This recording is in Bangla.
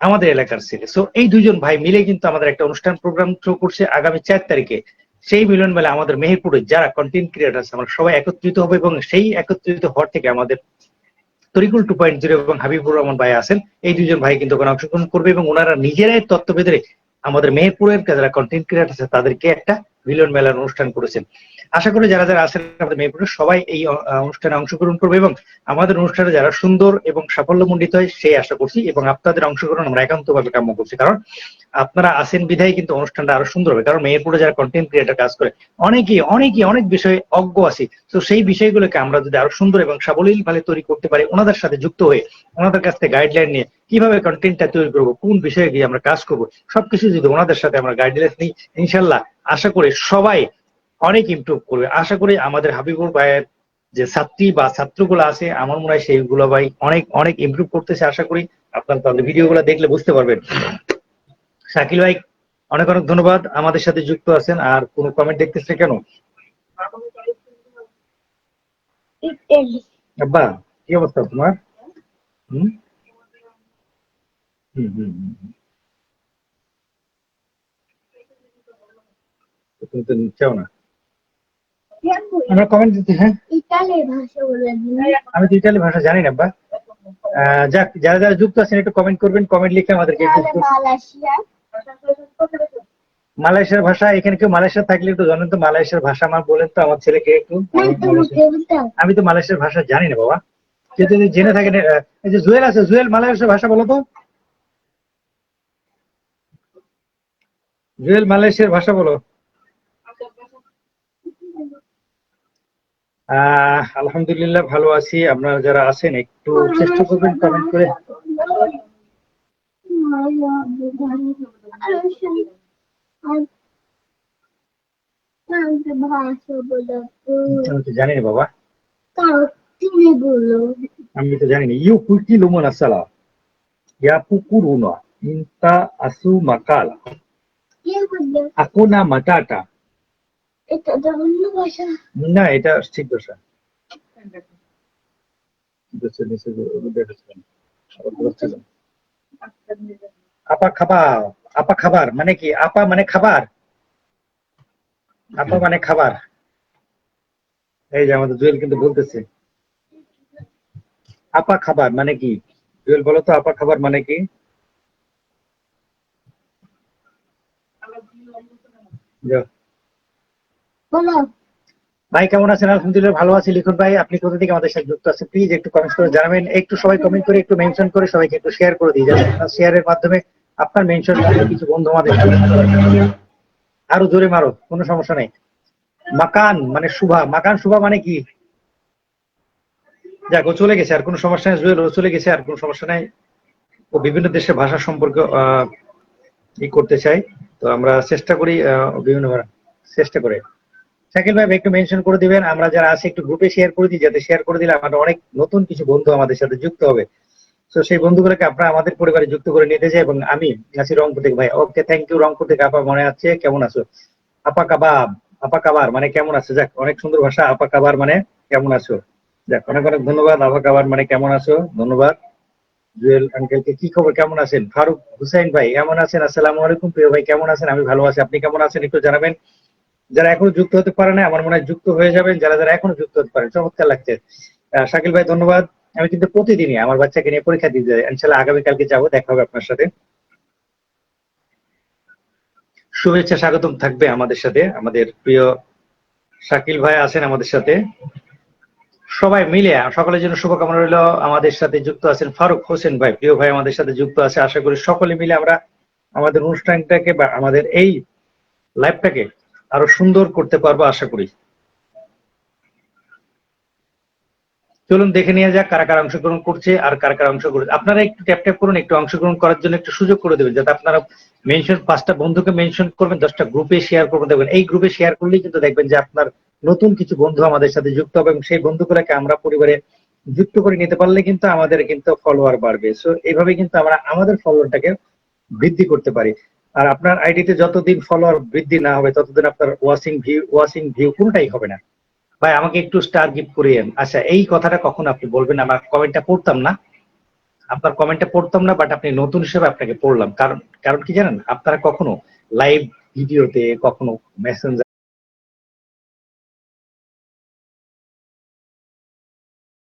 আমাদের এলাকার ছেলে। সো এই দুজন ভাই মিলে কিন্তু আমাদের একটা অনুষ্ঠান প্রোগ্রাম থ্রো করছে আগামী চার তারিখে। সেই মিলন মেলা আমাদের মেহেরপুরে, যারা কন্টেন্ট ক্রিয়েটার আমরা সবাই একত্রিত হবে এবং সেই একত্রিত হওয়ার থেকে আমাদের তরিকুল টু পয়েন্ট জিরো এবং হাবিবুর রহমান ভাই আছেন। এই দুজন ভাই কিন্তু ওখানে অংশগ্রহণ করবে এবং ওনারা নিজেরাই তত্ত্ববেদরে আমাদের মেহেরপুরের যারা কন্টেন্ট ক্রিয়েটার আছে, তাদেরকে একটা মিলন মেলার অনুষ্ঠান করেছেন। আশা করি যারা যারা আছেন আমাদের মেহেরপুরে, সবাই এই অনুষ্ঠানে অংশগ্রহণ করবে এবং আমাদের অনুষ্ঠানে যারা সুন্দর এবং সাফল্যমণ্ডিত হয়, সেই আশা করছি এবং আপনাদের অংশগ্রহণ আমরা একান্তভাবে কাম্য করছি। কারণ আপনারা আছেন বিধায় কিন্তু অনুষ্ঠানটা আরও সুন্দর হবে, কারণ মেহেরপুরে যারা কন্টেন্ট ক্রিয়েটার কাজ করে, অনেকেই অনেকেই অনেক বিষয়ে অজ্ঞ আছি। তো সেই বিষয়গুলোকে আমরা যদি আরও সুন্দর এবং সাবলীল ভাবে তৈরি করতে পারি, ওনাদের সাথে যুক্ত হয়ে, ওনাদের কাছ থেকে গাইডলাইন নিয়ে কীভাবে কন্টেন্টটা তৈরি করব, কোন বিষয়ে গিয়ে আমরা কাজ করব, সবকিছু যদি ওনাদের সাথে আমরা গাইডলাইন নিই ইনশাল্লাহ আশা করি সবাই অনেক ইমপ্রুভ করবে। আশা করি আমাদের হাবিবুর ভাইয়ের যে ছাত্রী বা ছাত্রগুলো আছে, আমার মনে হয় সেইগুলো ভাই অনেক অনেক ইমপ্রুভ করতেছে, আশা করি। আপনারা তাদের ভিডিওগুলো দেখলে বুঝতে পারবেন। শাকিল ভাই অনেক অনেক ধন্যবাদ আমাদের সাথে যুক্ত আছেন। আর কোনো কমেন্ট দেখতেছে কেন? আব্বা কি অবস্থা তোমার। তুমি তো না। আমরা কমেন্ট হ্যাঁ? আমি তো ইতালি ভাষা জানি না আহ, যাক যারা যারা যুক্ত আছেন একটু কমেন্ট করবেন কমেন্ট লিখে আমাদেরকে মালয়েশিয়ার ভাষা এখানে কেউ মালয়েশিয়া থাকলে একটু জানেন তো মালয়েশিয়ার ভাষা আমার বলেন তো আমার ছেলেকে একটু আমি তো মালয়েশিয়ার ভাষা জানি না বাবা কেউ যদি জেনে থাকেন এই যে জুয়েল আছে জুয়েল মালয়েশিয়ার ভাষা বলো তো জুয়েল মালয়েশিয়ার ভাষা বলো আহ আলহামদুলিল্লাহ ভালো আছি আপনারা যারা আছেন একটু চেষ্টা করবেন কমেন্ট করে ভাষা বলো আমি তো জানি না বাবা তাও তুমি বলো আমি তো জানি না ইউ কুইটি লুমন আসসালা ইয়া পুকুরুনা ইন্তা আসু মাকালা কে বলবে আকুনা মাটাটা এটা তো অন্য ভাষা না এটা ঠিক ভাষা নিচে নিচে দেখেছিলাম আবার বলছিলাম। আপা খাবার আপা খাবার মানে কি? আপা মানে খাবার? আপা মানে খাবার। এই যে আমাদের জুয়েল কিন্তু বলতেছে। আপা খাবার মানে কি? জুয়েল বলো তো আপা খাবার মানে কি? ভাই কেমন আছেন? আলহামদুলিল্লাহ ভালো আছি। লিখুন ভাই আপনি কোথা থেকে আমাদের সাথে যুক্ত আছেন? প্লিজ একটু কমেন্ট করে জানাবেন। একটু সবাই কমেন্ট করে একটু মেনশন করে সবাইকে একটু শেয়ার করে দিয়ে যাবেন। শেয়ারের মাধ্যমে আপনার মেনশন কিছু বন্ধু আমাদের আরও জোরে মারো, কোনো সমস্যা নেই। মাকান মানে শুভা। মাকান, শুভা মানে কি? যাক, ও চলে গেছে, আর কোনো সমস্যা নেই, জুয়েল, ও চলে গেছে, আর কোনো সমস্যা নাই। ও বিভিন্ন দেশের ভাষা সম্পর্কে ই করতে চাই তো আমরা চেষ্টা করি বিভিন্ন চেষ্টা করে। শাকিল ভাই, একটু মেনশন করে দিবেন, আমরা যারা আছি, একটু গ্রুপে শেয়ার করে দিই, যাতে শেয়ার করে দিলে আমাদের অনেক নতুন কিছু বন্ধু আমাদের সাথে যুক্ত হবে। তো সেই বন্ধুগুলোকে আপনারা আমাদের পরিবারে যুক্ত করে নিতে চাই এবং আমি আছি রংপুর থেকে ভাই, ওকে থ্যাংক ইউ রংপুর থেকে আপা মনে আছে? কেমন আছো? আপা কাবাব, আপা কাবার মানে কেমন আছো? যাক, অনেক সুন্দর ভাষা, আপা কাবার মানে কেমন আছো? যাক, অনেক অনেক ধন্যবাদ, আপা কাবার মানে কেমন আছো? ধন্যবাদ। জুয়েল আঙ্কেলকে কি খবর, কেমন আছেন? ফারুক হুসাইন ভাই কেমন আছেন? আসসালামু আলাইকুম, প্রিয় ভাই, কেমন আছেন? আমি ভালো আছি, আপনি কেমন আছেন? একটু জানাবেন। যারা এখনও যুক্ত হতে পারে না, আমার মনে হয় যুক্ত হয়ে যাবেন, যারা যারা এখনও যুক্ত হতে পারেন, চমৎকার লাগছে। শাকিল ভাই, ধন্যবাদ। আমি কিন্তু প্রতিদিনই আমার বাচ্চাকে নিয়ে পরীক্ষা দিতে যাই। ইনশাল্লাহ আগামীকালকে যাব, দেখা হবে আপনার সাথে। শুভেচ্ছা, স্বাগতম থাকবে আমাদের সাথে। আমাদের প্রিয় শাকিল ভাই আছেন আমাদের সাথে। সবাই মিলে, সকলের জন্য শুভকামনা রইল। আমাদের সাথে যুক্ত আছেন ফারুক হোসেন ভাই। প্রিয় ভাই আমাদের সাথে যুক্ত আছে। আশা করি সকলে মিলে আমরা আমাদের অনুষ্ঠানটাকে বা আমাদের এই লাইভটাকে আরও সুন্দর করতে পারব, আশা করি। চলুন দেখে নিয়ে যাক কারা কারা অংশগ্রহণ করছে আর কারা কারা অংশগ্রহণ আপনারা একটু ট্যাপ ট্যাপ করুন, একটু অংশগ্রহণ করার জন্য একটু সুযোগ করে দেবেন, যাতে আপনারা মেনশন পাঁচটা বন্ধুকে মেনশন করবেন, দশটা গ্রুপে শেয়ার করবেন। দেখবেন এই গ্রুপে শেয়ার করলেই কিন্তু দেখবেন যে আপনার নতুন কিছু বন্ধু আমাদের সাথে যুক্ত হবে এবং সেই বন্ধুগুলোকে আমরা পরিবারে যুক্ত করে নিতে পারলে কিন্তু আমাদের কিন্তু ফলোয়ার বাড়বে। সো এইভাবে কিন্তু আমরা আমাদের ফলোয়ারটাকে বৃদ্ধি করতে পারি। আর আপনার আইডিতে যতদিন ফলোয়ার বৃদ্ধি না হবে, ততদিন আপনার ওয়াচিং ভিউ ওয়াচিং ভিউ কোনটাই হবে না। ভাই, আমাকে একটু স্টার গিফট করিয়েন। আচ্ছা এই কথাটা কখন আপনি বলবেন আমার কমেন্টটা পড়তাম না। আপনার কমেন্টটা পড়তাম না বাট আপনি নতুন হিসেবে আপনাকে পড়লাম। কারণ কারণ কি জানেন? আপনারা কখনো লাইভ ভিডিওতে কখনো মেসেঞ্জার